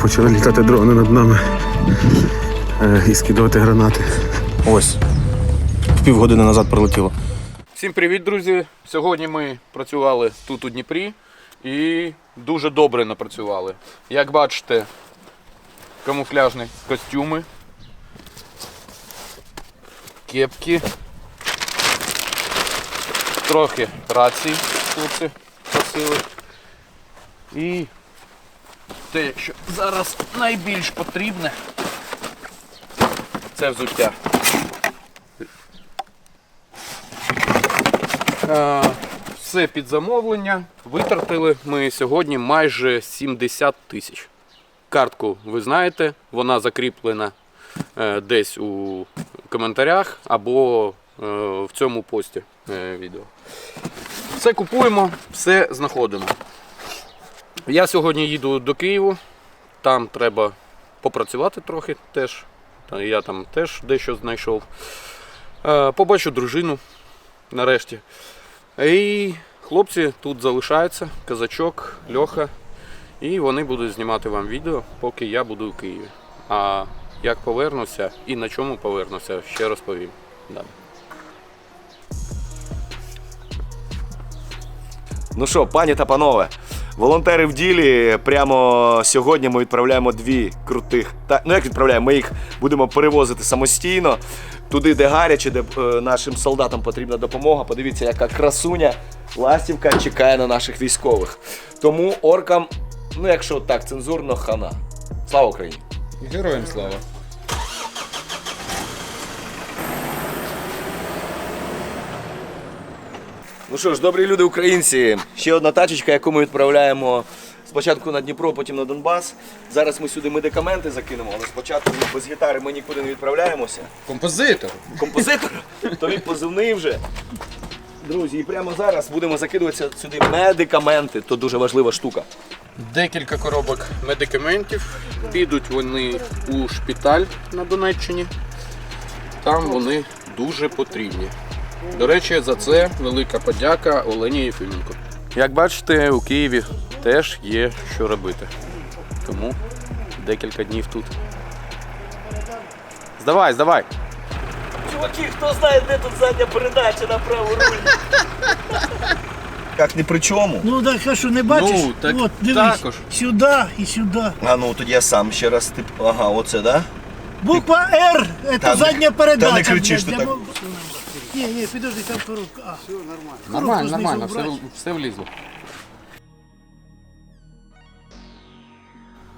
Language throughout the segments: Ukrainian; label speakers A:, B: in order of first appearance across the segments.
A: почали літати дрони над нами е, і скидувати гранати.
B: Ось. Півгодини назад прилетіло.
C: Всім привіт, друзі! Сьогодні ми працювали тут у Дніпрі і дуже добре напрацювали. Як бачите, камуфляжні костюми, кепки, трохи рацій хлопці просили. І те, що зараз найбільш потрібне, це взуття. Все під замовлення. Витратили ми сьогодні майже 70 тисяч. Картку ви знаєте, вона закріплена е, десь у коментарях або е, в цьому пості е, відео. Все купуємо, все знаходимо. Я сьогодні їду до Києву, там треба попрацювати трохи теж. Я там теж дещо знайшов. Е, Побачу дружину нарешті. І хлопці тут залишаються, казачок, Льоха. І вони будуть знімати вам відео, поки я буду у Києві. А як повернуся і на чому повернуся, ще розповім. Далі.
B: Ну що, пані та панове, волонтери в ділі. Прямо сьогодні ми відправляємо дві крутих. Та ну як відправляємо? Ми їх будемо перевозити самостійно. Туди, де гаряче, де е, нашим солдатам потрібна допомога. Подивіться, яка красуня ластівка чекає на наших військових. Тому оркам, ну якщо так цензурно, хана. Слава Україні!
C: Героям слава!
B: Ну що ж, добрі люди українці, ще одна тачечка, яку ми відправляємо спочатку на Дніпро, потім на Донбас. Зараз ми сюди медикаменти закинемо, але спочатку без гітари ми нікуди не відправляємося.
C: Композитор!
B: Композитор, то він позивний вже. Друзі, і прямо зараз будемо закидуватися сюди медикаменти. То дуже важлива штука.
C: Декілька коробок медикаментів. Підуть вони у шпиталь на Донеччині. Там вони дуже потрібні. До речі, за це велика подяка Олені Єфименко. Як бачите, у Києві теж є що робити. Тому декілька днів тут. Здавай, здавай!
B: Чуваки, хто знає, де тут задня передача на праву руль? Як ні при чому.
D: Ну так а що не бачиш?
C: Ну, так
D: От, дивись,
C: також.
D: сюди і сюди.
B: А ну тоді я сам ще раз тип. Ага, оце, да?
D: Буква Р це
B: Та не-
D: задня передача.
B: та не кричиш
D: блядь,
B: ти
D: для
B: так.
D: мов- Ні, ні, підожди, там коробка. А.
C: Нормально,
D: знизу
C: нормально, все, все влізло.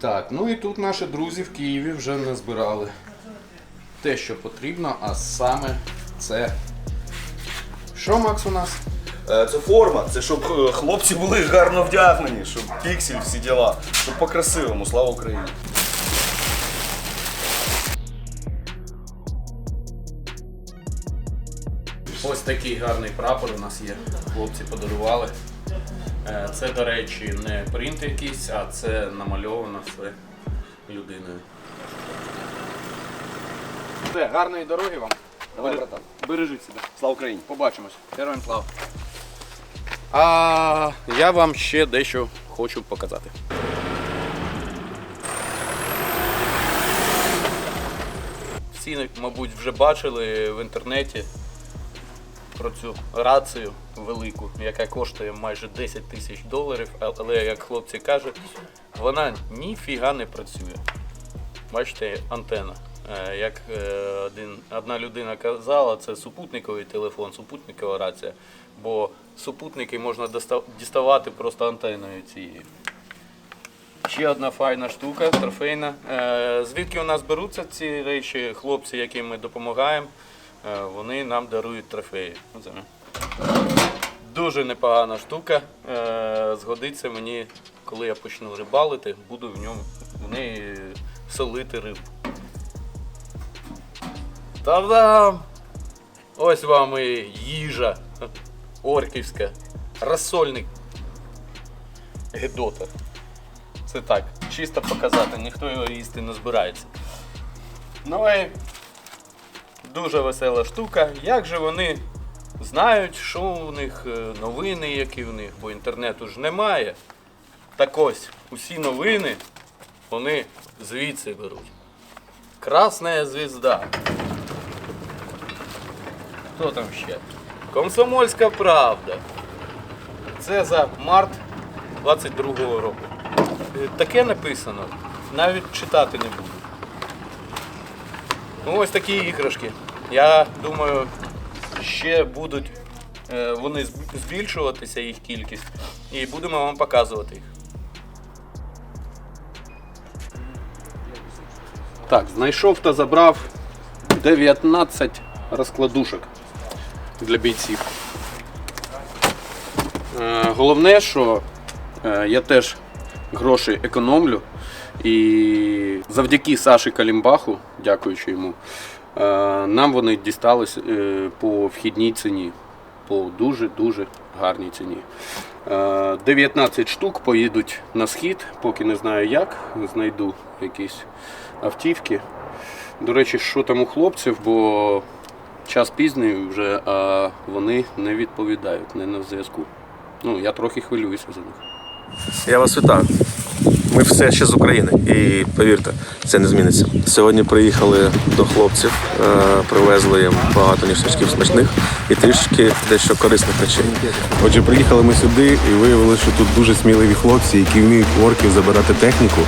C: Так, ну і тут наші друзі в Києві вже назбирали те, що потрібно, а саме це. Що, Макс, у нас?
B: Е, Це форма, це щоб е, хлопці були гарно вдягнені, щоб піксель, всі діла. Щоб по-красивому, слава Україні.
C: Ось такий гарний прапор у нас є. Хлопці подарували. Е, Це, до речі, не принт якийсь, а це намальовано все людиною. Все, гарної дороги вам.
B: Давай, братан.
C: Бережіть себе.
B: Слава Україні.
C: Побачимось. Героям слава. А я вам ще дещо хочу показати. Всі, мабуть, вже бачили в інтернеті про цю рацію велику, яка коштує майже 10 тисяч доларів, але, як хлопці кажуть, вона ніфіга не працює. Бачите, антена. Е, Як е, один, одна людина казала, це супутниковий телефон, супутникова рація. Бо супутники можна діставати просто антеною цією. Ще одна файна штука, трофейна. Е, Звідки у нас беруться ці речі, хлопці, яким ми допомагаємо, вони нам дарують трофеї. Дуже непогана штука. Е, Згодиться мені, коли я почну рибалити, буду в ньому в неї солити рибу. Та-дам! Ось вам і їжа орківська, розсольник. Гедота. Це так, чисто показати, ніхто його їсти не збирається. Ну і дуже весела штука. Як же вони знають, що у них е, новини, які в них, бо інтернету ж немає. Так ось, усі новини вони звідси беруть. Красна звізда. Хто там ще? Комсомольська правда. Це за март 22-го року. Е, Таке написано, навіть читати не буду. Ну, ось такі іграшки. Я думаю, ще будуть е, вони збільшуватися, їх кількість, і будемо вам показувати їх. Так, знайшов та забрав 19 розкладушок для бійців. Е, Головне, що е, я теж гроші економлю. І завдяки Саші Калімбаху, дякуючи йому, нам вони дістались е, по вхідній ціні. По дуже-дуже гарній ціні. Е, 19 штук поїдуть на схід, поки не знаю як. Знайду якісь автівки. До речі, що там у хлопців, бо час пізній вже, а вони не відповідають, не на зв'язку. Ну, я трохи хвилююся за них.
A: Я вас вітаю. Ми все ще з України і повірте, це не зміниться. Сьогодні приїхали до хлопців, е, привезли їм багато ніштячків смачних і трішки дещо корисних речей. Отже, приїхали ми сюди і виявили, що тут дуже сміливі хлопці, які вміють орків забирати техніку.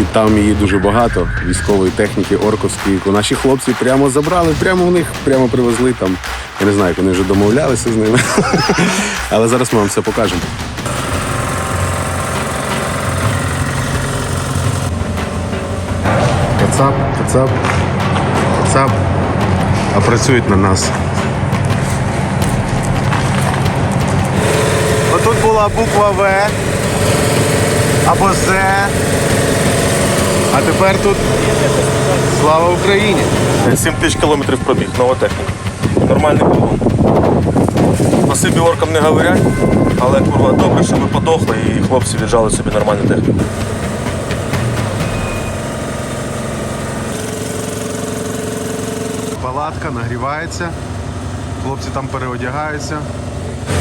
A: І там її дуже багато, військової техніки, орковської, наші хлопці прямо забрали, прямо в них, прямо привезли там. Я не знаю, як вони вже домовлялися з ними. Але зараз ми вам все покажемо. Кацап, кацап, кацап. А працюють на нас.
E: Отут була буква В або З. А тепер тут слава Україні.
A: 7 тисяч кілометрів пробіг, нова техніка. Нормальний полон. Спасибі оркам не говорять, але курва добре, що ви подохли і хлопці віджали собі нормальну техніку.
E: Палатка нагрівається. Хлопці там переодягаються.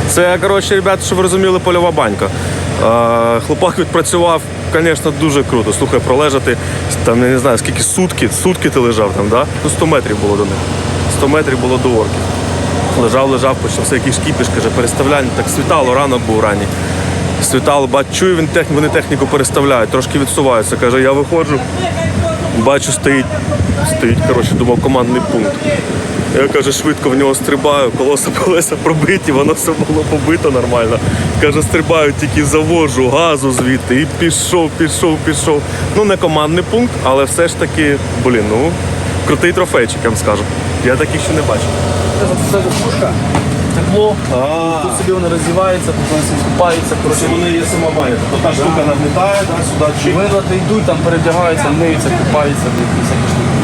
A: Це, коротше, ребята, щоб ви розуміли, польова банька. Е, Хлопак відпрацював, звісно, дуже круто. Слухай, пролежати там, я не знаю, скільки сутки, сутки ти лежав там, да? Ну, 100 метрів було до них. 100 метрів було до орків. Лежав, лежав, почався якийсь кіпіш, каже, переставляння. Так світало, ранок був ранній. Світало, бачу, чую, він техні, вони техніку переставляють, трошки відсуваються. Каже, я виходжу, бачу, стоїть, стоїть, коротше, думав, командний пункт. Я каже, швидко в нього стрибаю, колеса колеса пробиті, воно все було побито нормально. Каже, стрибаю, тільки завожу газу звідти і пішов, пішов, пішов. Ну, не командний пункт, але все ж таки, блін, ну, крутий трофейчик, я вам скажу. Я таких ще не бачив.
F: Це пушка, тепло, тут собі вони роздіваються, тут вони собі купаються, коротше,
A: вони є самобані, тобто та штука нагнітає, да, сюди чик.
F: вироти йдуть, там передягаються, миються, купаються, всякі штуки.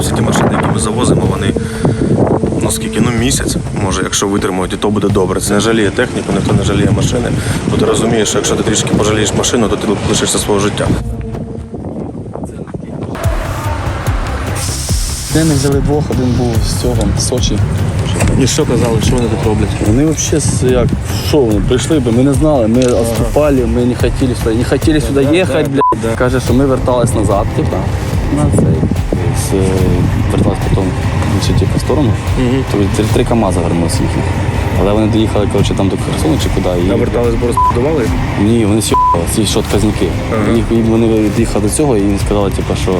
A: Всі ті машини, які ми завозимо, вони ну ну місяць, може, якщо витримають, і то буде добре. Це не жаліє техніку, ніхто не жаліє машини. Бо ти розумієш, що якщо ти трішки пожалієш машину, то ти лишишся свого життя.
F: Денег взяли двох, один був з цього, з Сочі.
A: І що казали, що вони тут роблять?
F: Вони взагалі як, що вони, прийшли би, ми не знали, ми відступали, ми не хотіли сюди, не хотіли сюди їхати, блядь. Каже, що ми вертались назад, типа, на цей, з, е, вертались потім в іншу типу, сторону, то три, три КАМАЗа вернулися їхніх. Але вони доїхали, коротше, там до Херсону чи куди. І,
A: Навертались, бо розбудували?
F: Ні, вони сьобали, ці що отказники. Їх, вони доїхали до цього і їм сказали, типу, що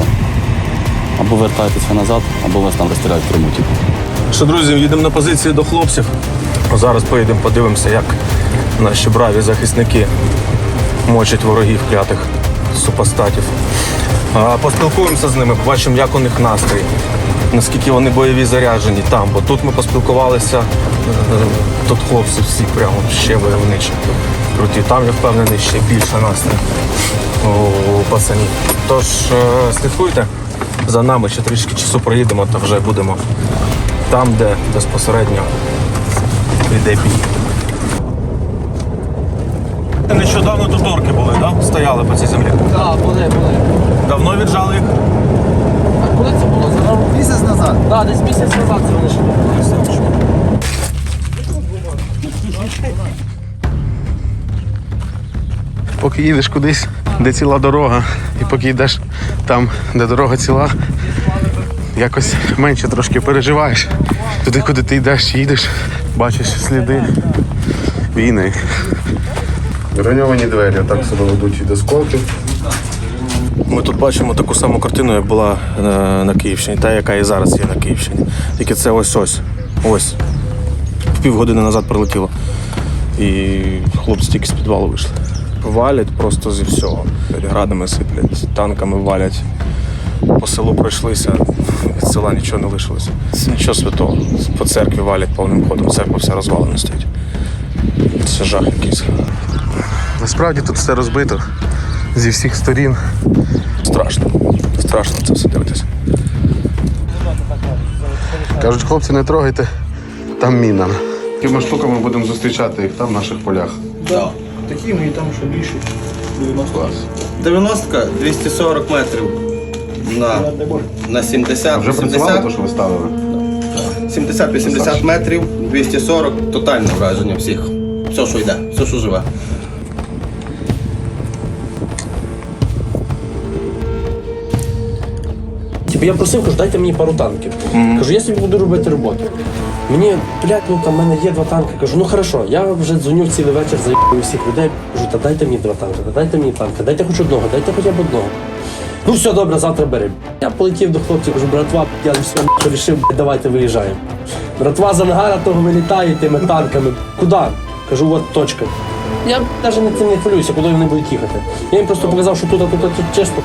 F: або вертайтеся назад, або вас там розстріляють в Криму. Типу.
A: Що, друзі, їдемо на позиції до хлопців. Зараз поїдемо, подивимося, як наші браві захисники мочать ворогів клятих супостатів. А, Поспілкуємося з ними, побачимо, як у них настрій, наскільки вони бойові заряджені там. Бо тут ми поспілкувалися, е, тут хлопці всі прямо ще войовничі. Круті. Там я впевнений, ще більше настрій у, пацанів. Тож е, слідкуйте за нами ще трішки часу проїдемо та вже будемо там, де безпосередньо йде бій. Нещодавно тут дорки були, да? стояли по цій землі.
F: Так, да, були, були.
A: Давно віджали їх?
F: А коли це було? Зараз місяць назад. Так, да, десь місяць назад це вони ще були.
G: Поки їдеш кудись де ціла дорога, і поки йдеш там, де дорога ціла, якось менше трошки переживаєш. Туди, куди ти йдеш, їдеш, бачиш сліди війни. Броньовані двері, так себе ведуть від осколків.
A: Ми тут бачимо таку саму картину, як була е, на Київщині, та яка і зараз є на Київщині. Тільки це ось ось. Ось. Півгодини назад прилетіло. І хлопці тільки з підвалу вийшли. Валять просто зі всього. Градами сиплять, танками валять. По селу пройшлися, від села нічого не лишилося. Це нічого святого. По церкві валять повним ходом, церква вся розвалена стоїть. Це жах якийсь.
G: Насправді тут все розбито зі всіх сторін.
A: Страшно. Страшно це все дивитися.
G: Кажуть, хлопці, не трогайте, там міна. Якими штуками будемо зустрічати їх там в наших полях.
E: Такими і там ще більше.
G: Клас.
H: 90 240 метрів на, на 70,
G: Вже працювали
H: 80,
G: те, що ви ставили?
H: 70-80 метрів, 240, тотальне враження всіх. Все, що йде, все, що живе.
I: Типу я просив, кажу, дайте мені пару танків. Кажу, я собі буду робити роботу. Мені, блядь, ну там в мене є два танки. Кажу, ну хорошо, я вже дзвоню цілий вечір за всіх людей. Кажу, та дайте мені два танки, та дайте мені танки, дайте хоч одного, дайте хоча б одного. Ну все добре, завтра бери. Я полетів до хлопців, кажу, братва, я все вирішив, давайте виїжджаємо. Братва з ангара того вилітає тими танками. Куди? Кажу, от точка. Я навіть над цим не хвилююся, куди вони будуть їхати. Я їм просто показав, що тут, а тут, а тут чисто.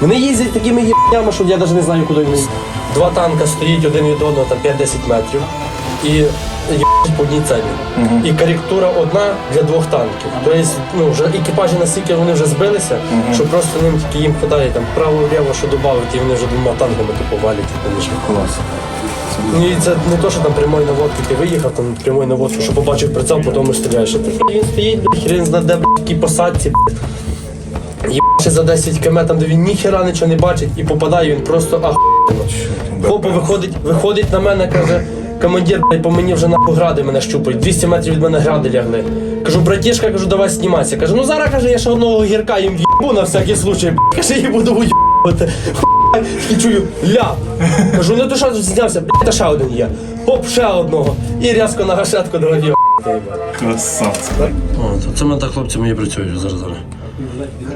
I: Вони їздять такими єбнями, що я навіть не знаю, куди вони. Два танка стоять один від одного там 5-10 метрів. І по одній целі. І коректура одна для двох танків. Тобто, ну, вже екіпажі настільки вони вже збилися, що просто ним тільки їм хватає там право-ліво, що додати, і вони вже двома танками типу валять. Конечно. Клас. Ну і це не то, що там прямої наводки ти виїхав, там прямої наводки, що побачив прицел, потім стріляєш. А Він стоїть, хрен зна де, такій посадці, Їбаше за 10 км, там, де він ніхера нічого не бачить і попадає, він просто ахуєнно. Хопа виходить, виходить на мене, каже, командир, блядь, по мені вже нахуй гради мене щупають, 200 метрів від мене гради лягли. Кажу, братішка, кажу, давай знімайся. Каже, ну зараз каже, я ще одного гірка їм в'їбу на всякий случай, блядь. каже, я буду уїбувати. І чую, ля. Кажу, ну ти що знявся, блядь, та ще один є. Хоп, ще одного. І рязко на гашетку давай Красавці. Це ми так хлопці мої працюють зараз зараз.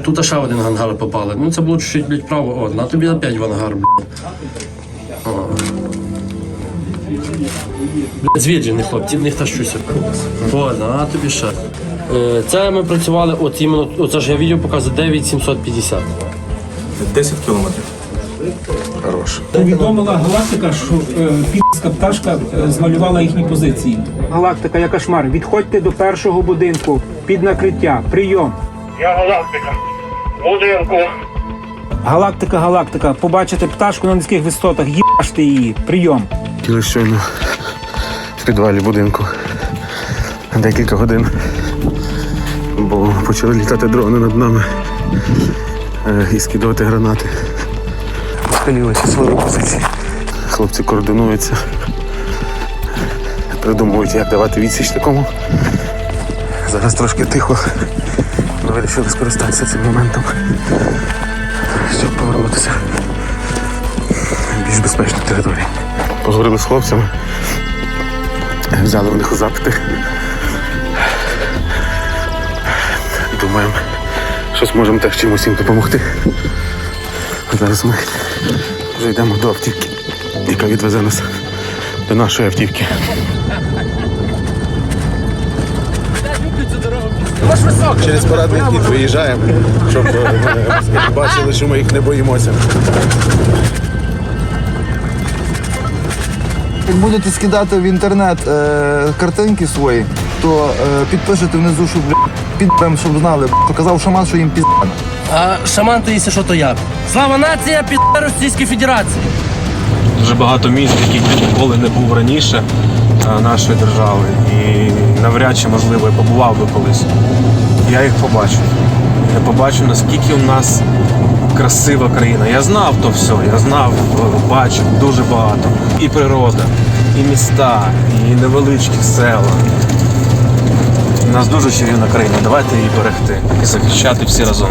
I: Тут ще один ангар попали. Ну це було чуть-чуть, блядь, право. О, на тобі опять в ангар, блядь. О. Блядь, звіджені хлопці, в них та щось. Ладно, а тобі ще. Е, Це ми працювали, от іменно, оце ж я відео показую 9750.
A: 10 кілометрів.
G: Хорош.
J: Повідомила галактика, що е, підська пташка е, змалювала їхні позиції. Галактика, я кошмар. Відходьте до першого будинку під накриття. Прийом.
K: Я галактика. Будинку.
J: Галактика, галактика. Побачите пташку на низьких висотах. Їбаште її. Прийом.
G: Тіли щойно в підвалі будинку декілька годин. Бо почали літати дрони над нами е, і скидувати гранати. Скалілися свої позиції. Хлопці координуються, придумують, як давати відсіч такому. Зараз трошки тихо. Вирішили скористатися цим моментом, щоб повернутися в більш безпечну територію. Поговорили з хлопцями, взяли у них запити. Думаємо, щось можемо так чимось їм допомогти. Зараз ми вже йдемо до автівки, яка відвезе нас до нашої автівки. Через парадний вхід виїжджаємо, щоб е, бачили, що ми їх не боїмося.
E: Як будете скидати в інтернет е, картинки свої, то е, підпишете внизу, щоб підбем, щоб знали. Показав шаман, що їм пізда.
I: А шаман то їсти, що то я. Слава нація, пізда Російської Федерації.
A: Дуже багато міст, яких ніколи не був раніше е, нашої держави. І навряд чи, можливо, я побував би колись. Я їх побачу. Я побачу, наскільки у нас красива країна. Я знав то все, я знав, е, бачив дуже багато. І природа, і міста, і невеличкі села. У нас дуже чарівна країна. Давайте її берегти і захищати всі разом.